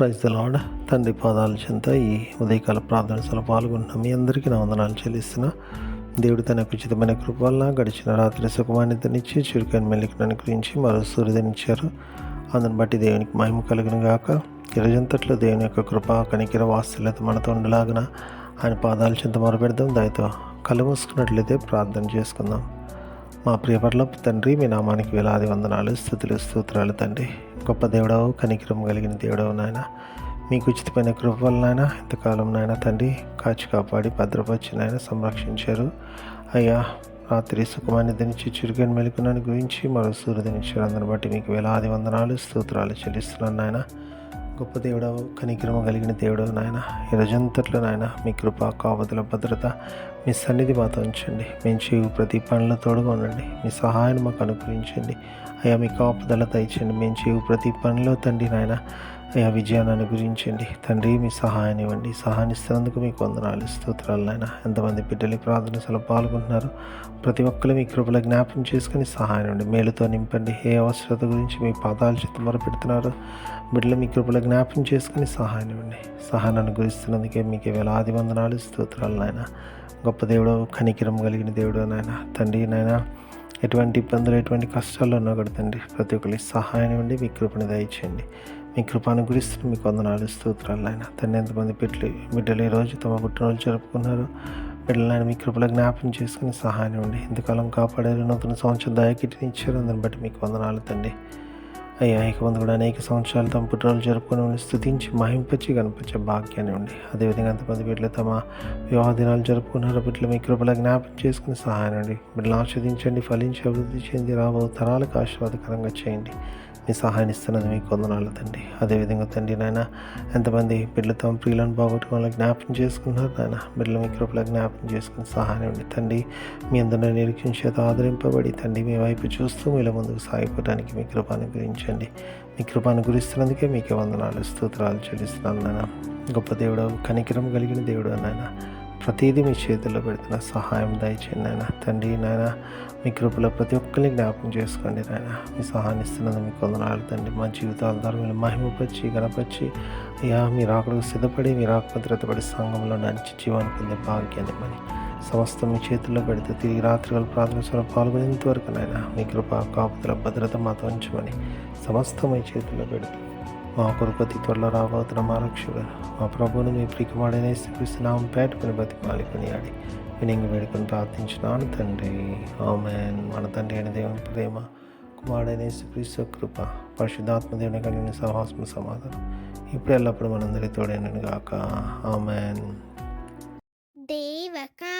Praise the తండ్రి పాదాల చెంత ఈ ఉదయకాల ప్రార్థనలో పాల్గొంటున్న. మీ అందరికీ నా వందనాలు చెల్లిస్తున్నా. దేవుడు తన ఉచితమైన కృప గడిచిన రాత్రి సుఖమాన్యతనిచ్చి చురుకైన మెల్లికను అనుగ్రహించి మరో సూర్యుదనిచ్చారు అందుని బట్టి దేవునికి మహిమ కలిగిన గాక. ఇరజంతట్లో దేవుని యొక్క కృప కనికిర వాత్సల్యత మనతో ఉండలాగిన ఆయన పాదాల చెంత మొరపెడదాం. దానితో కళ్ళు ప్రార్థన చేసుకుందాం. మా ప్రియపర్లపు తండ్రి మీ నామానికి వేలాది వందనాలు స్థుతులు స్తోత్రాలు తండ్రి. గొప్ప దేవుడవు కనికరం కలిగిన దేవుడవు నాయన. మీకు ఉచితమైన కృప వల్ల నాయన. ఇంతకాలం నాయన తండ్రి కాచి కాపాడి భద్రపరిచి నాయన సంరక్షించారు. అయ్యా రాత్రి సుఖమాన్ని ధరించి చురుకని మెలుకునని గురించి మరో సూర్యుదనిచ్చారు అందరిని బట్టి మీకు వేలాది వందనాలు స్తోత్రాలు చెల్లిస్తున్నాను నాయన. గొప్ప దేవుడవు కనిక్రమ కలిగిన దేవుడవు నాయన ఈ రోజంతట్లో నాయన మీ కృప కావతుల భద్రత మీ సన్నిధి మాతో ఉంచండి. మేము చేయు ప్రతి పనిలో తోడుగా ఉండండి. మీ సహాయం మాకు అనుగ్రహించండి. అయ్యా మీ కాపుదల దయచండి మేము చేయు ప్రతి పనిలో తండ్రి నాయన అయ్యా విజయాన్ని అనుగ్రహించండి. తండ్రి మీ సహాయాన్ని ఇవ్వండి. సహాయాన్ని ఇస్తున్నందుకు మీకు వందనాలు. స్తోత్రాలు నాయన. ఎంతమంది బిడ్డలు ప్రార్థన ప్రార్థనలో పాల్గొంటున్నారు? ప్రతి ఒక్కరు మీ కృపలో జ్ఞాపం చేసుకుని సహాయం ఇవ్వండి. మేలుతో నింపండి. ఏ అవసరత గురించి మీ పాదాలు చేత మొరపెడుతున్నారు? బిడ్డలు మీ కృపలో జ్ఞాపం చేసుకుని సహాయం ఇవ్వండి. సహాయాన్ని అనుగ్రహిస్తున్నందుకే మీకు వేలాది వందనాలు. స్తోత్రాలు నాయన. గొప్ప దేవుడు కనికిరం కలిగిన దేవుడు నాయన. తండ్రి నాయన ఎటువంటి ఇబ్బందులు ఎటువంటి కష్టాలు ఉన్నా కూడా తండ్రి ప్రతి ఒక్కరికి సహాయం ఇవ్వండి. మీ కృపని దయచేయండి. మీ కృపాను గురిస్తున్న మీకు వందనాలు స్తోత్రాలు ఆయన తండ్రి ఎంతమంది బిడ్డలు బిడ్డలు ఈరోజు తమ పుట్టినరోజు జరుపుకున్నారు. బిడ్డలను మీ కృపలో జ్ఞాపం చేసుకుని సహాయం ఉండి ఇంతకాలం కాపాడారు నూతన సంవత్సరం దయకిటిని ఇచ్చారు. అందుని బట్టి మీకు వందనాలు తండ్రి. అయ్యా ఇక ముందు కూడా అనేక సంవత్సరాలు తమ పుట్టినరోజు జరుపుకుని స్థుతించి మహింపచ్చి కనిపించే భాగ్యాన్ని ఉండి అదేవిధంగా అంతమంది బిడ్డలు తమ వివాహ దినాలు జరుపుకున్నారు బిడ్డలు మీ కృపలా జ్ఞాపం చేసుకుని సహాయం అండి. బిడ్డలు ఆస్వాదించండి ఫలించి అభివృద్ధి చెంది రాబో తరాలకు ఆశీర్వాదకరంగా చేయండి. మీ సహాయం ఇస్తున్నది మీకు వందనాలు తండ్రి. అదేవిధంగా తండ్రి నాయన ఎంతమంది బిడ్డలు తమ ప్రియులను బాగొట్టుకోవాలని జ్ఞాపం చేసుకున్నారు నాయన బిడ్డలు మీ కృపల జ్ఞాపం చేసుకుని సహాయం అండి. తండ్రి మీ అందరినీ నిరీక్షించేత ఆదరింపబడి తండ్రి మీ వైపు చూస్తూ మీలో ముందుకు సాగిపోవడానికి మీ కృపాను నడిపించండి మీ కృపను గురిస్తున్నందుకే మీకే వందనాలు స్తోత్రాలు చెల్లిస్తున్నాను నాయన. గొప్ప దేవుడు కనికరం కలిగిన దేవుడు నాయన. ప్రతిదీ మీ చేతుల్లో పెడుతున్న సహాయం దయచేయండి నాయన. తండ్రి నాయన మీ కృపలో ప్రతి ఒక్కరిని జ్ఞాపకం చేసుకోండి నాయన. మీ సహాయం ఇస్తున్నది మీకు వందనాలు తండ్రి. మా జీవితాల ద్వారా మీరు మహిమపరిచి గణపరిచి అయ్యా మీరు అక్కడికి సిద్ధపడి మీరు ఆకుభద్రతపడి సంఘంలో నడిచి జీవాన్ని పొందే భాగ్యాన్ని మరి సమస్తం మీ చేతుల్లో పెడితే తిరిగి రాత్రివేళ ప్రార్థన స్వరం పాల్గొనేంత వరకు నాయన మీ కృప కాపుదల భద్రత మాతో ఉంచమని సమస్తం మీ చేతుల్లో పెడుతూ మా కొరకు అతి త్వరలో రాబోతున్న మా రక్షకుడు మా ప్రభువుని మీ ప్రికమాడనే స్థిపిస్తున్నాం పేటకుని బతిమాలి కొనియాడి వినింగి వేడుకొని ప్రార్థించినాను తండ్రి. ఆమెన్. మన తండ్రి అయిన దేవుని ప్రేమ కుమారుడైన శ్రీకృష్ణ కృప పరిశుద్ధాత్మ దేవుని కలిగిన సహాసం సమాధానం ఇప్పుడు ఎల్లప్పుడు మనందరి తోడైనను గాక. ఆమెన్. దేవకా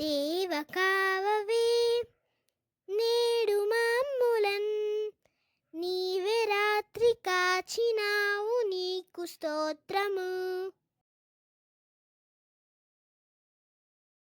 దేవ కావవే నేడు మమ్ములన్ నీవే రాత్రి కాచినావు నీకు స్తోత్రము.